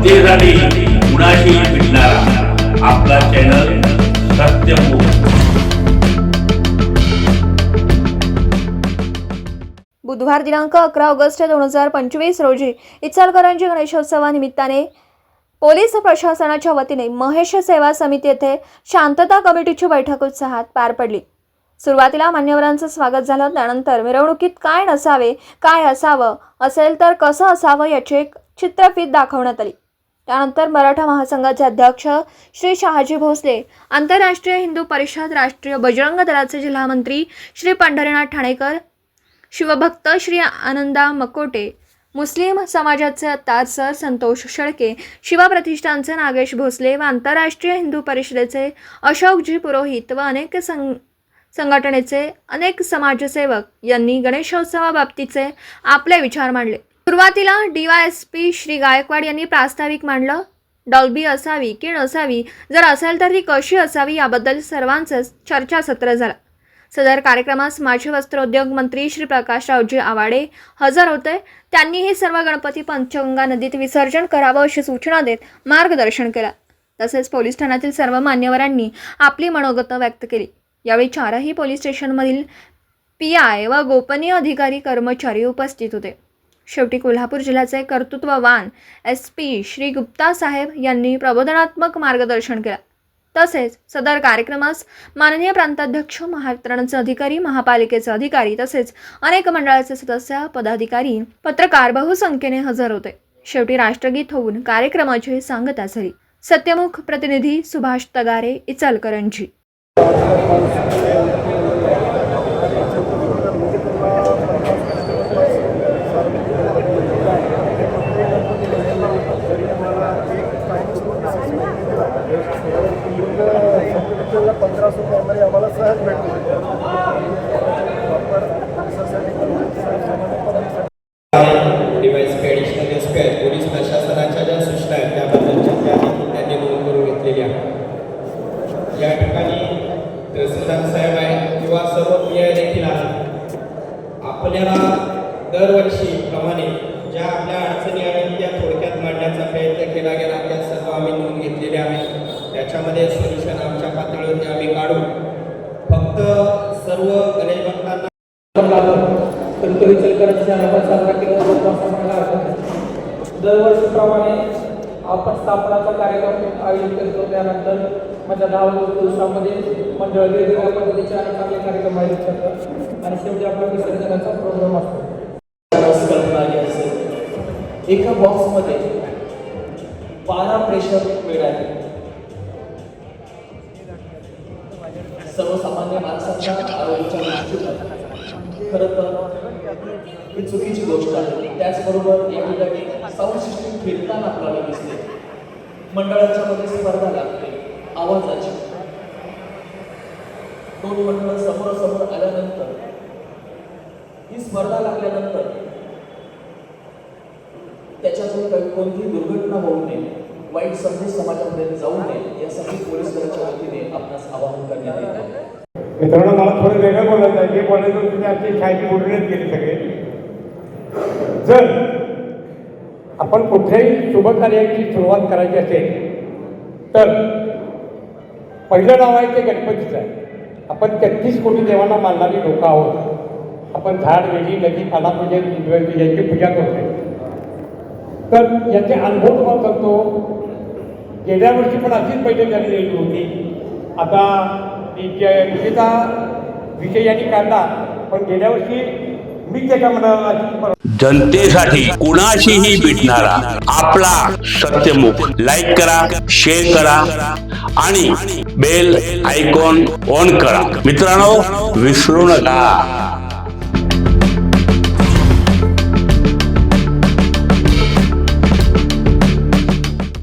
जनतेसाठी कुणाशी भेटणारा आपला चॅनल बुधवार दिनांक अकरा ऑगस्ट दोन हजार पंचवीस रोजी इचलकरांची गणेशोत्सवानिमित्ताने पोलीस प्रशासनाच्या वतीने महेश सेवा समिती येथे शांतता कमिटीची बैठक उत्साहात पार पडली. सुरुवातीला मान्यवरांचं स्वागत झालं त्यानंतर मिरवणुकीत काय नसावे काय असावं असेल तर कसं असावं याची एक चित्रफीत दाखवण्यात आली. त्यानंतर मराठा महासंघाचे अध्यक्ष श्री शहाजी भोसले आंतरराष्ट्रीय हिंदू परिषद राष्ट्रीय बजरंग दलाचे जिल्हामंत्री श्री पंढरीनाथ ठाणेकर शिवभक्त श्री आनंदा मकोटे मुस्लिम समाजाचे अत्तार सर संतोष शेळके शिवा प्रतिष्ठानचे नागेश भोसले व आंतरराष्ट्रीय हिंदू परिषदेचे अशोकजी पुरोहित व अनेक संग संघटनेचे अनेक समाजसेवक यांनी गणेशोत्सवाबाबतीचे आपले विचार मांडले. सुरुवातीला D Y S P Shri Gaikwad यांनी प्रास्ताविक मांडलं. डॉल्बी असावी की नसावी जर असेल तर ती कशी असावी याबद्दल सर्वांचंच चर्चासत्र झालं. सदर कार्यक्रमास माजी वस्त्रोद्योग मंत्री श्री प्रकाशरावजी आवाडे हजर होते. त्यांनी हे सर्व गणपती पंचगंगा नदीत विसर्जन करावं अशी सूचना देत मार्गदर्शन केलं. तसेच पोलीस ठाण्यातील सर्व मान्यवरांनी आपली मनोगत व्यक्त केली. यावेळी चारही पोलीस स्टेशनमधील पी आय व गोपनीय अधिकारी कर्मचारी उपस्थित होते. शेवटी कोल्हापूर जिल्ह्याचे कर्तृत्ववान एस पी श्री गुप्ता साहेब यांनी प्रबोधनात्मक मार्गदर्शन केलं. तसेच सदर कार्यक्रमास माननीय प्रांताध्यक्ष महावितरणचे अधिकारी महापालिकेचे अधिकारी तसेच अनेक मंडळाचे सदस्य पदाधिकारी पत्रकार बहुसंख्येने हजर होते. शेवटी राष्ट्रगीत होऊन कार्यक्रमाची सांगता झाली. सत्यमुख प्रतिनिधी सुभाष तगारे इचलकरंजी. पंधरा रुपयामध्ये आम्हाला सहज भेटतो device additional S P I police प्रशासनाच्या ज्या सूचना आहेत त्याबद्दलच्या त्या देखील त्यांनी नोंद करून घेतलेली आहे या ठिकाणी तहसीलदार साहेब आहेत किंवा सर्व पी आय देखील आहेत. आपल्याला दरवर्षी प्रमाणे ज्या आपल्या अडचणी आहेत त्या थोडक्यात मांडण्याचा प्रयत्न केला गेला त्या सर्व आम्ही नोंद घेतलेल्या आहेत त्याच्यामध्ये सोल्युशन आमच्या पातळीवरती आम्ही काढू फक्त सर्व गणेश भक्तांना साजरा केला दरवर्षीप्रमाणे आपण स्थापनाचा कार्यक्रम आयोजित करतो. त्यानंतर माझ्या दहा दिवसामध्ये मंडळ वेगवेगळ्या पद्धतीचे आणि चांगले कार्यक्रम आयोजित करतात. आणि शेवटी आपला विसर्जनाचा प्रोग्राम असतो. असेल एका बॉक्समध्ये बारा प्रेशर वेळ आहे. सर्वसामान्य माणसांच्या आरोग्याच्या दृष्टीने खरं तर ही चुकीची गोष्ट आहे. त्याचबरोबर या ठिकाणी साऊंड सिस्टीम फिरताना आपल्याला दिसते. मंडळाच्या मध्ये स्पर्धा लागते. आवाजाची दोन मंडळ समोरासमोर आल्यानंतर ही स्पर्धा लागल्यानंतर त्याच्यातून काही कोणतीही दुर्घटना होऊ नये. वाईट संदेश समाजामध्ये जाऊ नये यासाठी पोलीस दलाच्या वतीने आपणास आवाहन करण्यात येत आहे. मित्रांनो मला थोडं वेगळं बोलायचं आहे. जे बोलायचं तुम्ही आमची शाळेची बोलण्यात गेले सगळे. जर आपण कुठल्याही शुभ कार्याची सुरुवात करायची असेल तर पहिलं नाव आहे ते गणपतीचं आहे. आपण तेहतीस कोटी देवांना मानणारी लोक आहोत. आपण झाड वेली नदी पानापूजा यांची पूजा करतो तर याचे अनुभव तुम्हाला सांगतो. गेल्या वर्षी पण अशीच बैठक झालेली होती. आता विषयचा विषय यांनी काढला पण गेल्या वर्षी मी त्याच्या मनाला जनतेसाठी कुणाशीही भेटणारा आपला सत्यमुख. लाईक करा शेअर करा आणि बेल आयकॉन ऑन करा. मित्रांनो विसरू नका.